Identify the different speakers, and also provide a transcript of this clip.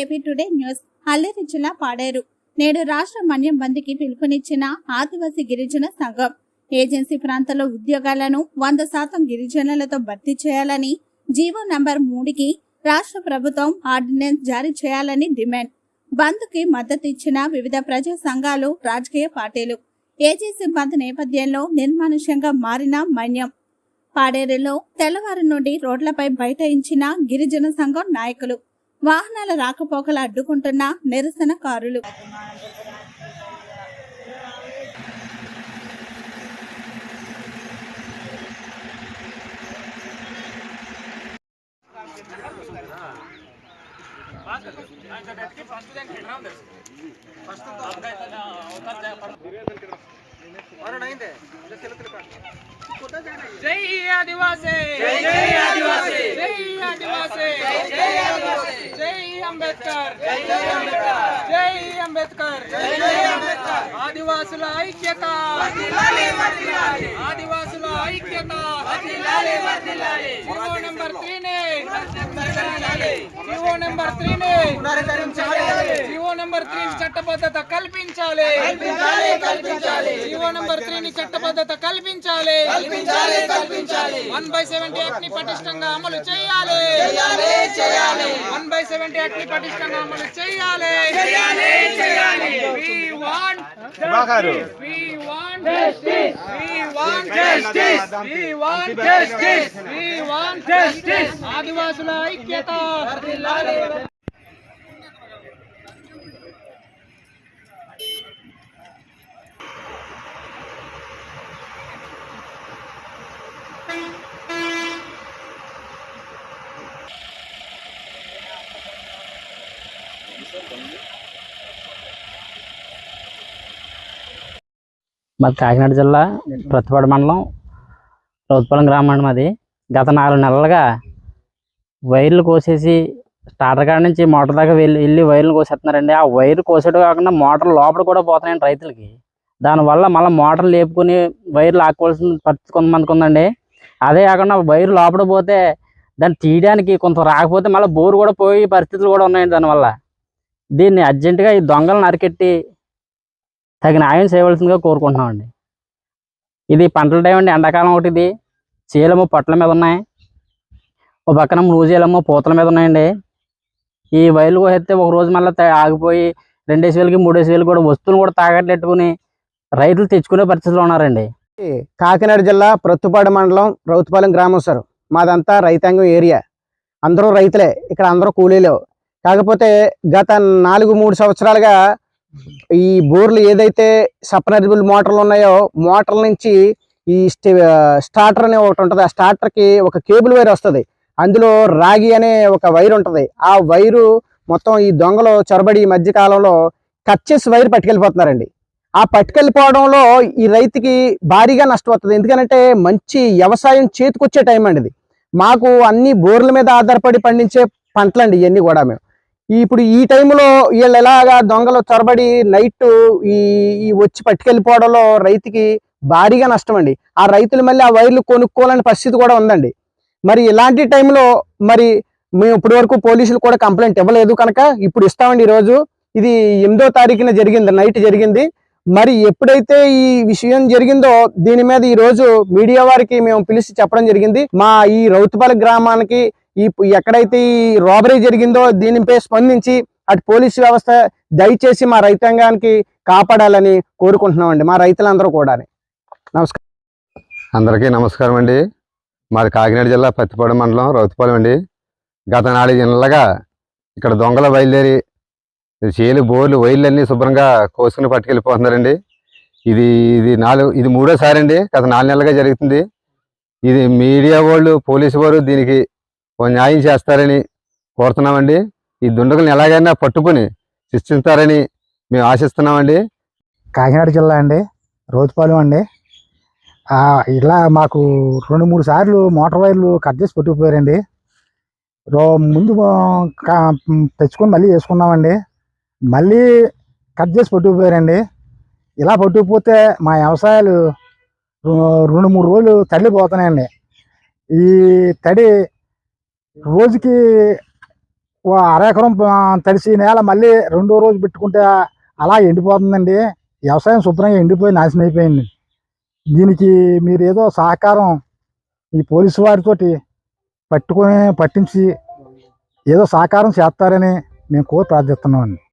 Speaker 1: AP today news. Alluri జిల్లా పాడేరు. నేడు రాష్ట్ర మన్యం బంద్కి పిలుపునిచ్చిన ఆదివాసీ గిరిజన సంఘం. ఏజెన్సీ ప్రాంతంలో ఉద్యోగాలను వంద శాతం గిరిజనులతో భర్తీ చేయాలని జీవో నంబర్ మూడుకి రాష్ట్ర ప్రభుత్వం ఆర్డినెన్స్ జారీ చేయాలని డిమాండ్. బంద్కి మద్దతు ఇచ్చిన వివిధ ప్రజా సంఘాలు రాజకీయ పార్టీలు. ఏజెన్సీ బంద్ నేపథ్యంలో నిర్మానుష్యంగా మారిన మన్యం. పాడేరులో తెల్లవారు నుండి రోడ్లపై బైఠాయించిన గిరిజన సంఘం నాయకులు. వాహనాల రాకపోకలు అడ్డుకుంటున్న నిరసనకారులు.
Speaker 2: జై ఆదివాసీ. జై జై ఆదివాసీ. జై ఆదివాసీ జై జై ఆదివాసీ జై అంబేద్కర్ జై జై అంబేద్కర్ జై అంబేద్కర్ జై జై అంబేద్కర్ ఆదివాసుల ఐక్యత వర్ధిల్లాలి వర్ధిల్లాలి ఆదివాసుల ఐక్యత వర్ధిల్లాలి వర్ధిల్లాలి జీవో నెంబర్ 3 ని వర్ధిల్లాలి జీవో నెంబర్ 3 ని పునరుద్ధరించాలి జీవో నెంబర్ 3 చట్టబద్ధత కల్పించాలి. కల్పించాలి కల్పించాలి. జీవో నెంబర్ 3 ని చట్టబద్ధత కల్పించాలి. కల్పించాలి కల్పించాలి. 1 బై 70 యాక్ట్ని పటిష్టంగా అమలు చేయాలి. చేయాలి చేయాలి. 1 బై 70 యాక్ట్ని పటిష్టంగా అమలు చేయాలి. చేయాలి చేయాలి.
Speaker 3: మాది కాకినాడ జిల్లా ప్రతిపాడు మండలం రౌతుపాలెం గ్రామం మాది. గత నాలుగు నెలలుగా వైర్లు కోసేసి స్టార్టర్ కాడ నుంచి మోటార్ దాకా వెళ్ళి వెళ్ళి వైర్లు కోసేస్తున్నారండి. ఆ వైర్ కోసేయడం కాకుండా మోటార్ లోపల కూడా పోతున్నాయండి రైతులకి. దానివల్ల మళ్ళీ మోటార్ లేపుకొని వైర్ లాక్కోవాల్సిన పరిస్థితి కొంతమందికి ఉందండి. అదే కాకుండా వైర్ లోపల పోతే దాన్ని తీయడానికి కొంత రాకపోతే మళ్ళీ బోరు కూడా పోయే పరిస్థితులు కూడా ఉన్నాయండి దానివల్ల. దీన్ని అర్జెంటుగా ఈ దొంగలను అరికెట్టి తగిన ఆయం చేయవలసిందిగా కోరుకుంటున్నామండి. ఇది పంటల టైం అండి. ఎండాకాలం ఒకటి ఇది. చీలము పొట్ల మీద ఉన్నాయి. ఒక పక్కన నూజీలము పూతల మీద ఉన్నాయండి. ఈ వైర్లు కోసేస్తే ఒక రోజు మళ్ళీ ఆగిపోయి రెండేసి వేలకి మూడేసి వేలు కూడా వస్తువులు కూడా తాగట్లెట్టుకుని రైతులు తెచ్చుకునే పరిస్థితిలో ఉన్నారండి.
Speaker 4: కాకినాడ జిల్లా ప్రత్తుపాడు మండలం రౌతుపాలెం గ్రామం సార్. మాదంతా రైతాంగం ఏరియా. అందరూ రైతులే. ఇక్కడ అందరూ కూలీలు. కాకపోతే గత నాలుగు మూడు సంవత్సరాలుగా ఈ బోర్లు ఏదైతే సప్నరబుల్ మోటార్లు ఉన్నాయో మోటార్ల నుంచి ఈ స్టే స్టార్టర్ అనే ఒకటి ఉంటుంది. ఆ స్టార్టర్కి ఒక కేబుల్ వైర్ వస్తుంది. అందులో రాగి అనే ఒక వైర్ ఉంటుంది. ఆ వైరు మొత్తం ఈ దొంగలు చొరబడి ఈ మధ్యకాలంలో కట్ చేసి వైర్ పట్టుకెళ్ళిపోతున్నారండి. ఆ పట్టుకెళ్ళిపోవడంలో ఈ రైతుకి భారీగా నష్టం వస్తుంది ఎందుకంటే మంచి వ్యవసాయం చేతికొచ్చే టైం అండి ఇది. మాకు అన్ని బోర్ల మీద ఆధారపడి పండించే పంటలండి ఇవన్నీ కూడా మేము ఇప్పుడు ఈ టైంలో వీళ్ళు ఎలాగా దొంగలు చొరబడి నైట్ ఈ ఈ వచ్చి పట్టుకెళ్ళిపోవడంలో రైతుకి భారీగా నష్టం అండి ఆ రైతులు మళ్ళీ ఆ వైర్లు కొనుక్కోవాలని పరిస్థితి కూడా ఉందండి. మరి ఇలాంటి టైంలో మరి మేము ఇప్పటి వరకు పోలీసులు కూడా కంప్లైంట్ ఇవ్వలేదు కనుక ఇప్పుడు ఇస్తామండి ఈరోజు. ఇది ఎనిమిదో తారీఖున జరిగింది నైట్ జరిగింది. మరి ఎప్పుడైతే ఈ విషయం జరిగిందో దీని మీద ఈరోజు మీడియా వారికి మేము పిలిచి చెప్పడం జరిగింది. మా ఈ రౌతుపల్లి గ్రామానికి ఈ ఎక్కడైతే ఈ రాబరీ జరిగిందో దీనిపై స్పందించి అటు పోలీసు వ్యవస్థ దయచేసి మా రైతాంగానికి కాపాడాలని కోరుకుంటున్నామండి. మా రైతులందరూ కూడా నమస్కారం.
Speaker 5: అందరికీ నమస్కారం అండి. మాది కాకినాడ జిల్లా పత్తిపాడు మండలం రౌతిపాలెం అండి. గత నాలుగు నెలలుగా ఇక్కడ దొంగల బయలుదేరి చేలు బోర్లు వైర్లన్నీ శుభ్రంగా కోసుకుని పట్టుకెళ్ళిపోతున్నారండి. ఇది ఇది నాలుగు ఇది మూడోసారి అండి. గత నాలుగు నెలలుగా జరుగుతుంది. ఇది మీడియా వాళ్ళు పోలీసు వారు దీనికి ఓ న్యాయం చేస్తారని కోరుతున్నామండి. ఈ దుండగులను ఎలాగైనా పట్టుకుని శిక్షిస్తారని మేము ఆశిస్తున్నామండి.
Speaker 6: కాకినాడ జిల్లా అండి రోజుపాలెం అండి. ఇలా మాకు రెండు మూడు సార్లు మోటార్ వైర్లు కట్ చేసి పట్టుకుపోయారండి. రో ముందు తెచ్చుకొని మళ్ళీ వేసుకున్నామండి మళ్ళీ కట్ చేసి పట్టుకుపోయారండి. ఇలా పట్టుకుపోతే మా వ్యవసాయాలు రెండు మూడు రోజులు తల్లిపోతున్నాయండి ఈ తడి రోజుకి ఓ అరెకరం తడిసి నేల మళ్ళీ రెండో రోజు పెట్టుకుంటే అలా ఎండిపోతుందండి. వ్యవసాయం శుభ్రంగా ఎండిపోయి నాశనం అయిపోయింది. దీనికి మీరు ఏదో సహకారం ఈ పోలీసు వారితోటి పట్టుకొని పట్టించి ఏదో సహకారం చేస్తారని మేము కోరి ప్రార్థిస్తున్నామండి.